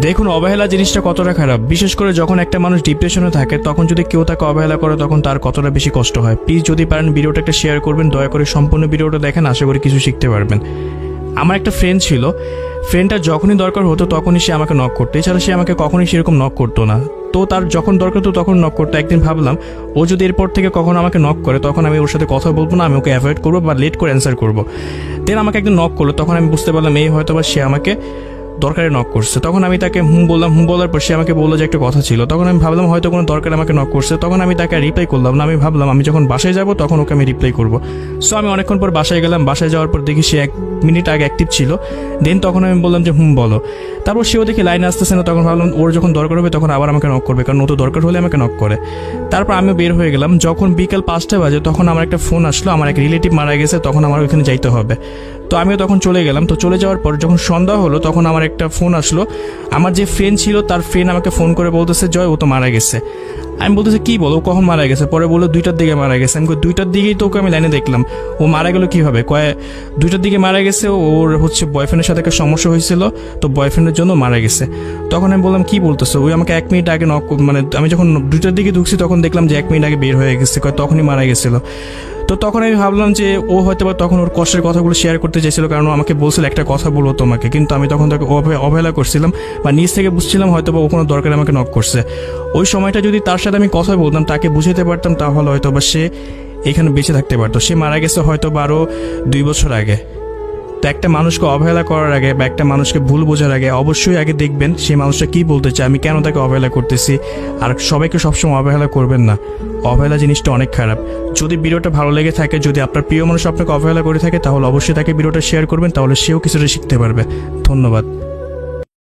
দেখুন, অবহেলা জিনিসটা কতটা খারাপ। বিশেষ করে যখন একটা মানুষ ডিপ্রেশনে থাকে, তখন যদি কেউ তাকে অবহেলা করে, তখন তার কতটা বেশি কষ্ট হয়। প্লিজ যদি পারেন ভিডিওটা একটা শেয়ার করবেন, দয়া করে সম্পূর্ণ ভিডিওটা দেখেন, আশা করি কিছু শিখতে পারবেন। আমার একটা ফ্রেন্ড ছিল। ফ্রেন্ডটা যখনই দরকার হতো, তখনই সে আমাকে নক করতো। এছাড়া সে আমাকে কখনোই সেরকম নক করতো না। তো তার যখন দরকার হতো, তখন নক করতো। একদিন ভাবলাম, ও যদি এরপর থেকে কখনো আমাকে নক করে, তখন আমি ওর সাথে কথা বলব না, আমি ওকে অ্যাভয়েড করব বা লেট করে অ্যান্সার করব। দেন আমাকে একদিন নক করল। তখন আমি বুঝতে পারলাম, এই হয়তো বা সে আমাকে দরকারে নক করছে। তখন আমি তাকে হুম বললাম, হুম বলার পর সে আমাকে বলল যে একটা কথা ছিল। তখন আমি ভাবলাম হয়তো কোনো দরকার আমাকে নক করছে। তখন আমি তাকে রিপ্লাই করলাম না, আমি ভাবলাম আমি যখন বাসায় যাব তখন ওকে আমি রিপ্লাই করব। সো আমি অনেকক্ষণ পর বাসায় গেলাম। বাসায় যাওয়ার পর দেখি সে এক মিনিট আগে অ্যাক্টিভ ছিল। দেন তখন আমি বললাম যে, হুম, বলো। তারপর সেও দেখি লাইনে আসতেছে না, তখন ভাবলাম ওর যখন দরকার হবে তখন আবার আমাকে নক করবে, কারণ ও তো দরকার হলে আমাকে নক করে। তারপর আমিও বের হয়ে গেলাম। যখন বিকাল পাঁচটা বাজে তখন আমার একটা ফোন আসলো, আমার এক রিলেটিভ মারা গেছে, তখন আমার ওইখানে যাইতে হবে। তো আমিও তখন চলে গেলাম। তো চলে যাওয়ার পর যখন সন্ধ্যা হলো, তখন আমার একটা ফোন আসলো। আমার যে ফ্রেন্ড ছিল, তার ফ্রেন্ড আমাকে ফোন করে বলতেছে, জয়, ও তো মারা গেছে। আমি বলতেছি, কি বলো কখন মারা গেছে? পরে বলল, দুইটার দিকে মারা গেছে। আমি দুইটার দিকেই তো ওকে আমি লাইনে দেখলাম। ও মারা গেল কীভাবে? কয়ে, দুইটার দিকে মারা গেছে, ওর হচ্ছে বয়ফ্রেন্ডের সাথে একটা সমস্যা হয়েছিল, তো বয়ফ্রেন্ডের জন্য মারা গেছে। তখন আমি বললাম, কি বলতেছো? ওই আমাকে এক মিনিট আগে নক মানে আমি যখন দুইটার দিকে ঢুকছি, তখন দেখলাম যে এক মিনিট আগে বের হয়ে গেছে, কয় তখনই মারা গেছিল। তো তখন আমি ভাবলাম যে ও হয়তো বা তখন ওর কষ্টের কথাগুলো শেয়ার করতে চাইছিল, কারণ আমাকে বলছিল একটা কথা বলব তোমাকে। কিন্তু আমি তখন তাকে অবহে- অবহেলা করছিলাম বা নিজ থেকে বুঝছিলাম হয়তো বা ও কোনো দরকারে আমাকে নক করছে। ওই সময়টা যদি তার সাথে আমি কথা বলতাম, তাকে বুঝাতে পারতাম, তাহলে হয়তো বা সে এখানে বেঁচে থাকতে পারতো। সে মারা গেছে হয়তো বারো দুই বছর আগে। তো একটা মানুষকে অবহেলা করার আগে বা একটা মানুষকে ভুল বোঝার আগে অবশ্যই আগে দেখবেন সেই মানুষটা কি বলতে চায়, আমি কেন তাকে অবহেলা করতেছি। আর সবাইকে সবসময় অবহেলা করবেন না। অবহেলা জিনিসটা অনেক খারাপ। যদি ভিডিওটা ভালো লেগে থাকে, যদি আপনার প্রিয় মানুষ আপনাকে অবহেলা করে থাকে, তাহলে অবশ্যই তাকে ভিডিওটা শেয়ার করবেন, তাহলে সেও কিছুটা শিখতে পারবে। ধন্যবাদ।